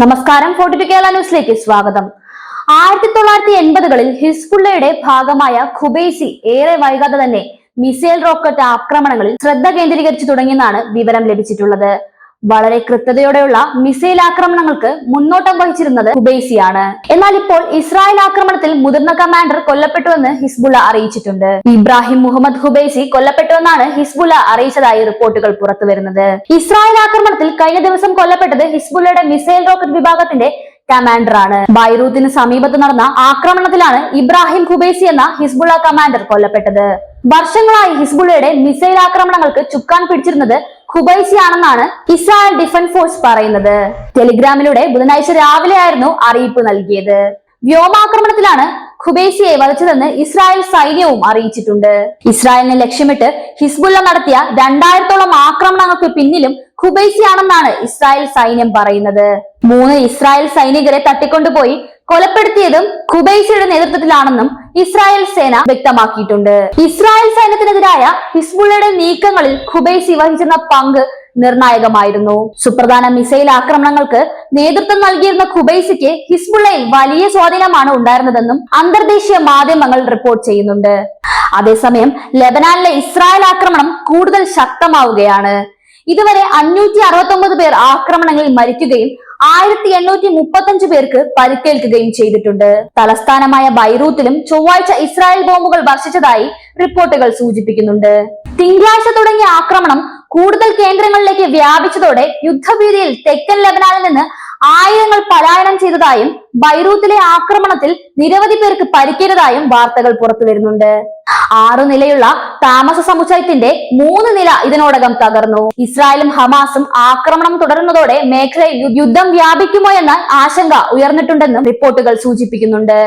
നമസ്കാരം. ഫോർട്ടിഫിക്കേല ന്യൂസിലേക്ക് സ്വാഗതം. ആയിരത്തി തൊള്ളായിരത്തി എൺപതുകളിൽ ഹിസ്ബുള്ളയുടെ ഭാഗമായ ഖുബൈസി ഏറെ വൈകാതെ തന്നെ മിസൈൽ റോക്കറ്റ് ആക്രമണങ്ങളിൽ ശ്രദ്ധ കേന്ദ്രീകരിച്ചു തുടങ്ങിയെന്നാണ് വിവരം ലഭിച്ചിട്ടുള്ളത്. വളരെ കൃത്യതയോടെയുള്ള മിസൈൽ ആക്രമണങ്ങൾക്ക് മുന്നോട്ടം വഹിച്ചിരുന്നത് ഖുബൈസിയാണ്. എന്നാൽ ഇപ്പോൾ ഇസ്രായേൽ ആക്രമണത്തിൽ മുതിർന്ന കമാൻഡർ കൊല്ലപ്പെട്ടുവെന്ന് ഹിസ്ബുള്ള അറിയിച്ചിട്ടുണ്ട്. ഇബ്രാഹിം മുഹമ്മദ് ഖുബൈസി കൊല്ലപ്പെട്ടുവെന്നാണ് ഹിസ്ബുള്ള അറിയിച്ചതായി റിപ്പോർട്ടുകൾ പുറത്തു വരുന്നത് ഇസ്രായേൽ ആക്രമണത്തിൽ കഴിഞ്ഞ ദിവസം കൊല്ലപ്പെട്ടത് ഹിസ്ബുള്ളയുടെ മിസൈൽ റോക്കറ്റ് വിഭാഗത്തിന്റെ കമാൻഡറാണ്. ബൈറൂത്തിന് സമീപത്ത് നടന്ന ആക്രമണത്തിലാണ് ഇബ്രാഹിം ഖുബൈസി എന്ന ഹിസ്ബുള്ള കമാൻഡർ കൊല്ലപ്പെട്ടത്. വർഷങ്ങളായി ഹിസ്ബുള്ളയുടെ മിസൈൽ ആക്രമണങ്ങൾക്ക് ചുക്കാൻ പിടിച്ചിരുന്നത് ഖുബൈസി ആണെന്നാണ് ഇസ്രായേൽ ഡിഫൻസ് ഫോഴ്സ് പറയുന്നത്. ടെലിഗ്രാമിലൂടെ ബുധനാഴ്ച രാവിലെയായിരുന്നു അറിയിപ്പ് നൽകിയത്. വ്യോമാക്രമണത്തിലാണ് ഖുബൈസിയെ വധിച്ചതെന്ന് ഇസ്രായേൽ സൈന്യവും അറിയിച്ചിട്ടുണ്ട്. ഇസ്രായേലിനെ ലക്ഷ്യമിട്ട് ഹിസ്ബുള്ള നടത്തിയ രണ്ടായിരത്തോളം ആക്രമണങ്ങൾക്ക് പിന്നിലും ഖുബൈസിയാണെന്നാണ് ഇസ്രായേൽ സൈന്യം പറയുന്നത്. മൂന്ന് ഇസ്രായേൽ സൈനികരെ തട്ടിക്കൊണ്ടുപോയി കൊലപ്പെടുത്തിയതും ഖുബൈസിയുടെ നേതൃത്വത്തിലാണെന്നും ഇസ്രായേൽ സേന വ്യക്തമാക്കിയിട്ടുണ്ട്. ഇസ്രായേൽ സൈന്യത്തിനെതിരായ ഹിസ്ബുള്ളയുടെ നീക്കങ്ങളിൽ ഖുബൈസി വഹിച്ചിരുന്ന പങ്ക് നിർണായകമായിരുന്നു. സുപ്രധാന മിസൈൽ ആക്രമണങ്ങൾക്ക് നേതൃത്വം നൽകിയിരുന്ന ഖുബൈസിക്ക് ഹിസ്ബുള്ളയിൽ വലിയ സ്വാധീനമാണ് ഉണ്ടായിരുന്നതെന്നും അന്തർദേശീയ മാധ്യമങ്ങൾ റിപ്പോർട്ട് ചെയ്യുന്നുണ്ട്. അതേസമയം ലെബനാനിലെ ഇസ്രായേൽ ആക്രമണം കൂടുതൽ ശക്തമാവുകയാണ്. ഇതുവരെ അഞ്ഞൂറ്റി അറുപത്തൊമ്പത് പേർ ആക്രമണങ്ങളിൽ മരിക്കുകയും ആയിരത്തി എണ്ണൂറ്റി മുപ്പത്തഞ്ച് പേർക്ക് പരിക്കേൽക്കുകയും ചെയ്തിട്ടുണ്ട്. തലസ്ഥാനമായ ബൈറൂത്തിലും ചൊവ്വാഴ്ച ഇസ്രായേൽ ബോംബുകൾ വർഷിച്ചതായി റിപ്പോർട്ടുകൾ സൂചിപ്പിക്കുന്നുണ്ട്. തിങ്കളാഴ്ച തുടങ്ങിയ ആക്രമണം കൂടുതൽ കേന്ദ്രങ്ങളിലേക്ക് വ്യാപിച്ചതോടെ യുദ്ധഭീതിയിൽ തെക്കൻ ലബനാനിൽ നിന്ന് ആയിരങ്ങൾ പലായനം ചെയ്തതായും ബൈറൂത്തിലെ ആക്രമണത്തിൽ നിരവധി പേർക്ക് പരിക്കേറ്റതായും വാർത്തകൾ പുറത്തു വരുന്നുണ്ട് ആറു നിലയുള്ള താമസ സമുച്ചയത്തിന്റെ മൂന്ന് നില ഇതിനോടകം തകർന്നു. ഇസ്രായേലും ഹമാസും ആക്രമണം തുടരുന്നതോടെ മേഖലയിൽ യുദ്ധം വ്യാപിക്കുമോ എന്ന ആശങ്ക ഉയർന്നിട്ടുണ്ടെന്നും റിപ്പോർട്ടുകൾ സൂചിപ്പിക്കുന്നുണ്ട്.